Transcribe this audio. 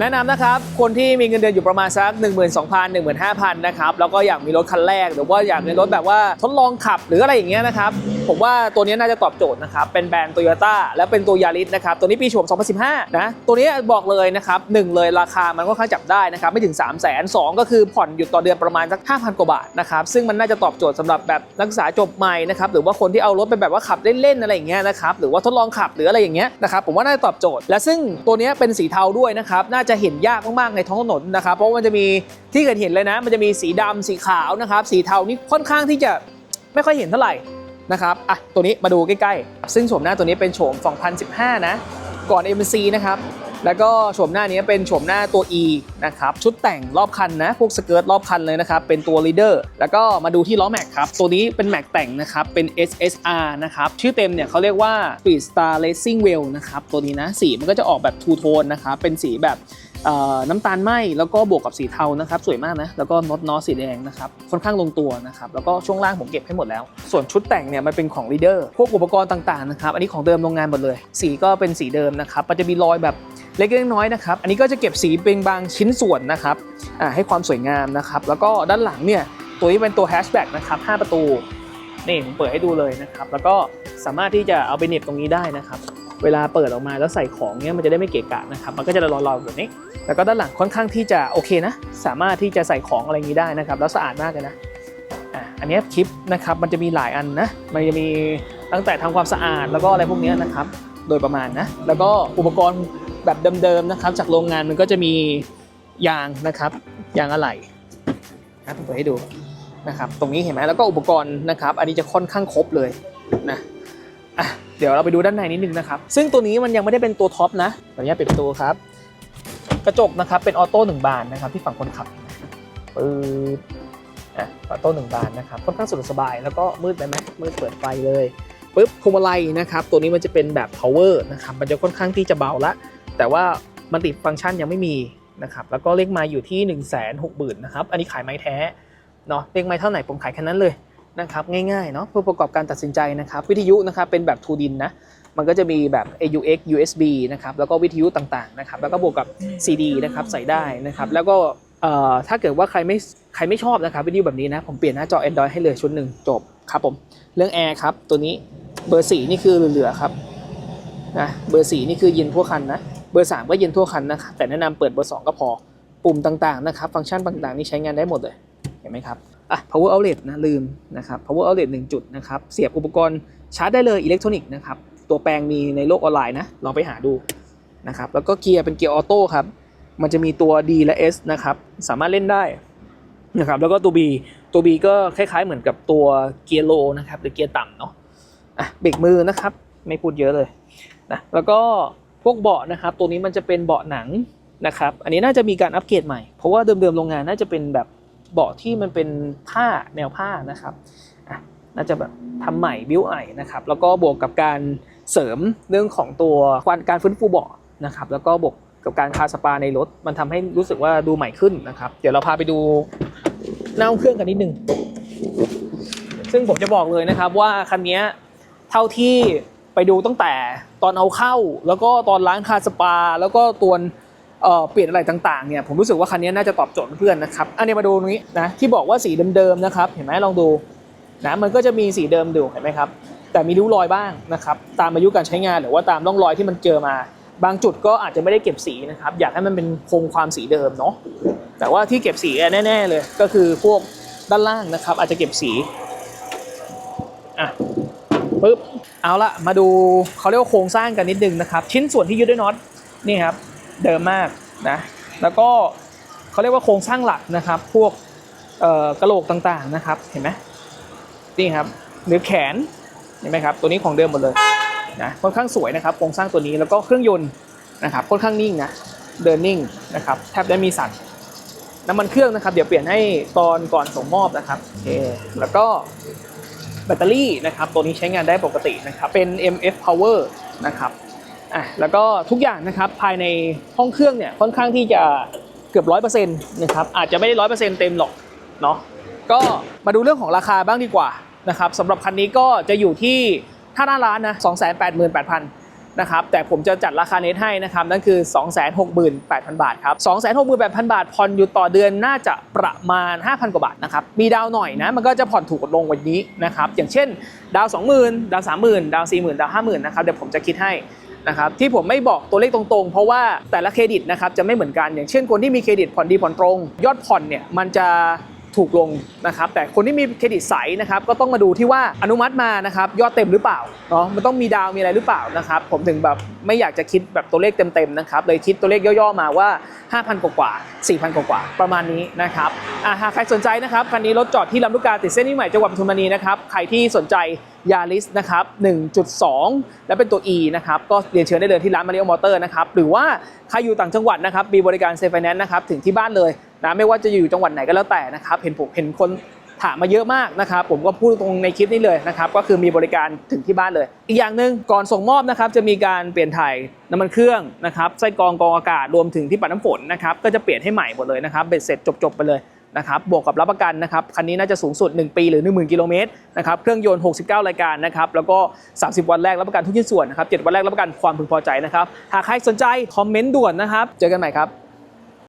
แนะนำนะครับ คนที่มีเงินเดือนอยู่ประมาณสัก 1 2 0 0 0 15,000 นะครับ แล้วก็อยากมีรถคันแรก หรือว่าอยากมีรถแบบว่าทดลองขับหรืออะไรอย่างเงี้ยนะครับ ผมว่าตัวนี้น่าจะตอบโจทย์นะครับ เป็นแบรนด์โตโยต้าและเป็นตัวยาริสนะครับ ตัวนี้ปีโฉม 2015 นะ ตัวนี้บอกเลยนะครับหนึ่งเลยราคามันก็ค่อนข้างจับได้นะครับ ไม่ถึง 3 0 0 0 0 0สองก็คือผ่อนอยู่ต่อเดือนประมาณสัก 5,000 กว่าบาทนะครับ ซึ่งมันน่าจะตอบโจทย์สำหรับแบบนักศึกษาจบใหม่นะครับ หรือว่าคนที่เอารถไปแบบว่าขับเล่นๆอะไรอย่างเงี้ยนะครับ หรือว่าทดลองขับหรืออะไรอย่างเงี้ยนะครับ ผมว่าน่าจะตอบโจทย์ และซึ่งตัวนี้เป็นสีเทาด้วยนะครับน่าจะเห็นยากมากๆในท้องถนนนะครับเพราะว่ามันจะมีที่เกิดเห็นเลยนะ มันจะมีสีดำสีขาวนะครับ สีเทานี่ค่อนข้างที่จะไม่ค่อยเห็นเท่าไหร่นะครับอะตัวนี้มาดูใกล้ๆ ซึ่งโฉมหน้าตัวนี้เป็นโฉม 2015 นะ ก่อน MC นะครับ แล้วก็โฉมหน้านี้เป็นโฉมหน้าตัว E นะครับ ชุดแต่งรอบคันนะ พวกสเกิร์ตรอบคันเลยนะครับ เป็นตัว leader แล้วก็มาดูที่ล้อแม็กครับ ตัวนี้เป็นแม็กแต่งนะครับ เป็น SSR นะครับ ชื่อเต็มเนี่ยเขาเรียกว่า Speed Star Racing Wheel นะครับ ตัวนี้นะ สีมันก็จะออกแบบทูโทนนะครับ เป็นสีแบบน้ำตาลไหมแล้วก็บวกกับสีเทานะครับ สวยมากนะ แล้วก็น็อตนอสีแดงนะครับ ค่อนข้างลงตัวนะครับ แล้วก็ช่วงล่างผมเก็บให้หมดแล้ว ส่วนชุดแต่งเนี่ยมันเป็นของ leader พวกอุปกรณ์ต่างๆนะครับ อันนี้ของเดิมโรงงานหมดเลย สีก็เป็นสีเดิมนะครับมันจะมีรอยแบบ เล็กๆน้อยนะครับ อันนี้ก็จะเก็บสีเป็นบางชิ้นส่วนนะครับให้ความสวยงามนะครับ แล้วก็ด้านหลังเนี่ยตัวนี้เป็นตัวแฮชแบ็กนะครับ5ประตูนี่ผมเปิดให้ดูเลยนะครับ แล้วก็สามารถที่จะเอาไปเน็บตรงนี้ได้นะครับ เวลาเปิดออกมาแล้วใส่ของเนี่ยมันจะได้ไม่เกะกะนะครับ มันก็จะลอยๆแบบนี้ แล้วก็ด้านหลังค่อนข้างที่จะโอเคนะ สามารถที่จะใส่ของอะไรนี้ได้นะครับ แล้วสะอาดมากเลยนะอะอันนี้คลิปนะครับมันจะมีหลายอันนะ มันจะมีตั้งแต่ทำความสะอาดแล้วก็อะไรพวกนี้นะครับ โดยประมาณนะ แล้วก็อุปกรณ์ แบบเดิมๆนะครับ จากโรงงานมันก็จะมียางนะครับ ยางอะไหล่นะผมเปิดให้ดูนะครับ ตรงนี้เห็นไหมแล้วก็อุปกรณ์นะครับ อันนี้จะค่อนข้างครบเลยนะอะเดี๋ยวเราไปดูด้านในนิดนึงนะครับ ซึ่งตัวนี้มันยังไม่ได้เป็นตัวท็อปนะขออนุญาตปิดประตูครับ กระจกนะครับเป็นออโต้หนึ่งบานนะครับที่ฝั่งคนขับปึ๊บอะออโต้หนึ่งบานนะครับค่อนข้างสะดวกสบายแล้วก็มืดไปไหมมืดเปิดไฟเลยปุ๊บพวงมาลัยนะครับ ตัวนี้มันจะเป็นแบบ power นะครับ มันจะค่อนข้างที่จะเบาละ แต่ว่ามันติดฟังก์ชันยังไม่มีนะครับแล้วก็เลขไม้อยู่ที่ 1 6 0 0 0 0นะครับอันนี้ขายไม้แท้เนาะเลขไม้เท่าไหร่ผมขายแค่นั้นเลยนะครับง่ายๆเนาะเพื่อประกอบการตัดสินใจนะครับวิทยุนะครับเป็นแบบทูดินนะมันก็จะมีแบบ AUX USB นะครับแล้วก็วิทยุต่างๆนะครับแล้วก็บวกกับ CD นะครับใส่ได้นะครับแล้วก็ถ้าเกิดว่าใครไม่ใครไม่ชอบนะครับวิดีโอแบบนี้นะผมเปลี่ยนหน้าจอ Android ให้เลยชุดหนึ่งจบครับผมเรื่องแอร์ครับตัวนี้เบอร์สีนี่คือเหลือๆครับนะเบอร์สีนี่คือเย็นทั่วคันนะ เบอร์ 3 ก็เย็นทั่วคันนะครับแต่แนะนำเปิดเบอร์ 2 ก็พอปุ่มต่างๆนะครับฟังก์ชันต่างๆ นี่ใช้งานได้หมดเลยเห็นไหมครับอะ power outlet นะลืมนะครับ power outlet 1 จุดนะครับเสียบอุปกรณ์ชาร์จได้เลยอิเล็กทรอนิกส์นะครับตัวแปลงมีในโลกออนไลน์นะลองไปหาดูนะครับแล้วก็เกียร์เป็นเกียร์ออโต้ครับมันจะมีตัว D และ S นะครับสามารถเล่นได้นะครับแล้วก็ตัว B ตัว B ก็คล้ายๆเหมือนกับตัวเกียร์โลนะครับหรือเกียร์ต่ำเนาะอะเบรกมือนะครับไม่พูดเยอะเลยนะแล้วก็ พวกเบาะนะครับ ตัวนี้มันจะเป็นเบาะหนังนะครับ อันนี้น่าจะมีการอัปเกรดใหม่ เพราะว่าเดิมๆโรงงานน่าจะเป็นแบบเบาะที่มันเป็นผ้าแนวผ้านะครับน่าจะแบบทำใหม่บิ้วใหม่นะครับ แล้วก็บวกกับการเสริมเรื่องของตัวการฟื้นฟูเบาะนะครับ แล้วก็บวกกับการคาสปาในรถ มันทำให้รู้สึกว่าดูใหม่ขึ้นนะครับ เดี๋ยวเราพาไปดูหน้าเครื่องกันนิดนึง ซึ่งผมจะบอกเลยนะครับว่าคันนี้เท่าที่ไปดูตั้งแต่ ตอนเอาเข้า แล้วก็ตอนล้างคาสปา แล้วก็ตัวเปลี่ยนอะไรต่างๆเนี่ยผมรู้สึกว่าคันนี้น่าจะตอบโจทย์เพื่อนนะครับอันนี้มาดูตรงนี้นะที่บอกว่าสีเดิมๆนะครับ เห็นไหมลองดูนะมันก็จะมีสีเดิมดูเห็นไหมครับแต่มีริ้วรอยบ้างนะครับตามอายุการใช้งานหรือว่าตามร่องรอยที่มันเจอมา บางจุดก็อาจจะไม่ได้เก็บสีนะครับอยากให้มันเป็นคงความสีเดิมเนาะแต่ว่าที่เก็บสีแน่ ๆ เลยก็คือพวกด้านล่างนะครับ อาจจะเก็บสีอะ ปึ๊บเอาละมาดูเขาเรียกว่าโครงสร้างกันนิดนึงนะครับ ชิ้นส่วนที่ยึดด้วยน็อตนี่ครับเดิมมากนะแล้วก็เขาเรียกว่าโครงสร้างหลักนะครับ พวกกระโหลกต่างๆนะครับเห็นไหมนี่ครับหรือแขนเห็นไหมครับตัวนี้ของเดิมหมดเลยนะค่อนข้างสวยนะครับโครงสร้างตัวนี้แล้วก็เครื่องยนต์นะครับค่อนข้างนิ่งนะเดินนิ่งนะครับแทบได้มีสั่นน้ำมันเครื่องนะครับ เดี๋ยวเปลี่ยนให้ตอนก่อนส่งมอบนะครับโอเคแล้วก็ แบตเตอรี่นะครับตัวนี้ใช้งานได้ปกตินะครับเป็น MF Power นะครับอะแล้วก็ทุกอย่างนะครับภายในห้องเครื่องเนี่ยค่อนข้างที่จะเกือบร้อยเปอร์เซ็นต์นะครับอาจจะไม่ได้ร้อยเปอร์เซ็นต์เต็มหรอกเนาะก็มาดูเรื่องของราคาบ้างดีกว่านะครับสำหรับคันนี้ก็จะอยู่ที่ถ้าหน้าร้านนะ 2 8 8 0 0 0 นะครับแต่ผมจะจัดราคาเน็ตให้นะครับนั่นคือ 268,000 บาทครับ 268,000 บาทผ่อนอยู่ต่อเดือนน่าจะประมาณ 5,000 กว่าบาทนะครับมีดาวหน่อยนะมันก็จะผ่อนถูกลงกว่านี้นะครับอย่างเช่น ดาว 20,000 ดาว 30,000 ดาว 40,000 ดาว 50,000 นะครับเดี๋ยวผมจะคิดให้นะครับที่ผมไม่บอกตัวเลขตรงๆ เพราะว่าแต่ละเครดิตนะครับจะไม่เหมือนกันอย่างเช่นคนที่มีเครดิตผ่อนดีผ่อนตรง ยอดผ่อนเนี่ยมันจะ ถูกลงนะครับ แต่คนที่มีเครดิตใสนะครับก็ต้องมาดูที่ว่าอนุมัติมานะครับยอดเต็มหรือเปล่าเนาะมันต้องมีดาวมีอะไรหรือเปล่านะครับ ผมถึงแบบไม่อยากจะคิดแบบตัวเลขเต็มๆนะครับเลยคิดตัวเลขย่อๆมาว่า 5,000 กว่าๆ4,000 กว่าๆประมาณนี้นะครับอะหากใครสนใจนะครับคันนี้รถจอดที่ลำลูกกาติดเส้นนี้ใหม่จังหวัดปทุมธานีนะครับใครที่สนใจยาริสนะครับ1.2 และเป็นตัว E นะครับ ก็เรียนเชิญได้เลยที่ร้านมาริโอมอเตอร์นะครับ หรือว่าใครอยู่ต่างจังหวัดนะครับ มีบริการเซฟไฟแนนซ์นะครับ ถึงที่บ้านเลย นะไม่ว่าจะอยู่จังหวัดไหนก็แล้วแต่นะครับเห็นผมเห็นคนถามมาเยอะมากนะครับผมก็พูดตรงในคลิปนี้เลยนะครับก็คือมีบริการถึงที่บ้านเลย อีกอย่างหนึ่งก่อนส่งมอบนะครับจะมีการเปลี่ยนถ่ายน้ำมันเครื่องนะครับไส้กรองกรองอากาศรวมถึงที่ปัดน้ำฝนนะครับก็จะเปลี่ยนให้ใหม่หมดเลยนะครับเบ็ดเสร็จจบๆไปเลยนะครับบวกกับรับประกันนะครับคันนี้น่าจะสูงสุด 1 ปีหรือ 10,000 กิโลเมตรนะครับเครื่องยนต์ 69 รายการนะครับแล้วก็ 30 วันแรกรับประกันทุกชิ้นส่วนนะครับ7วันแรกรับประกันความพึงพอใจนะครับหากใครสนใจคอมเมนต์ด่วนนะครับเจอกันใหม่ครับ